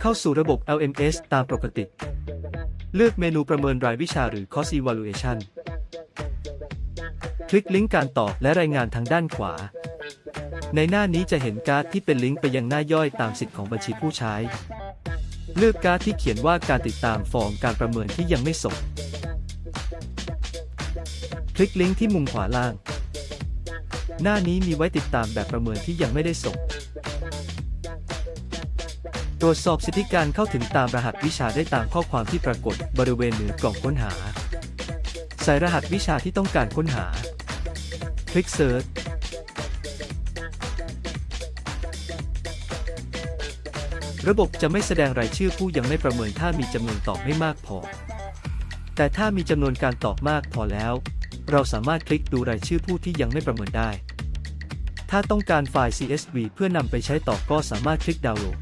เข้าสู่ระบบ LMS ตามปกติ เลือกเมนูประเมินรายวิชาหรือ Course Evaluation คลิกลิงก์การตอบและรายงานทางด้านขวา ในหน้านี้จะเห็นการ์ดที่เป็นลิงก์ไปยังหน้าย่อยตามสิทธิ์ของบัญชีผู้ใช้ เลือกการ์ดที่เขียนว่าการติดตามฟอร์มการประเมินที่ยังไม่ส่ง คลิกลิงก์ที่มุมขวาล่าง หน้านี้มีไว้ติดตามแบบประเมินที่ยังไม่ได้ส่ง ตรวจสอบสิทธิการเข้าถึงตามรหัสวิชาได้ตามข้อความที่ปรากฏบริเวณเหนือกล่องค้นหา ใส่รหัสวิชาที่ต้องการค้นหา คลิกเซิร์ชระบบจะไม่แสดงรายชื่อผู้ยังไม่ประเมินถ้ามีจำนวนตอบไม่มากพอ แต่ถ้ามีจำนวนการตอบมากพอแล้ว เราสามารถคลิกดูรายชื่อผู้ที่ยังไม่ประเมินได้ ถ้าต้องการไฟล์ CSV เพื่อนำไปใช้ต่อก็สามารถคลิกดาวน์โหลด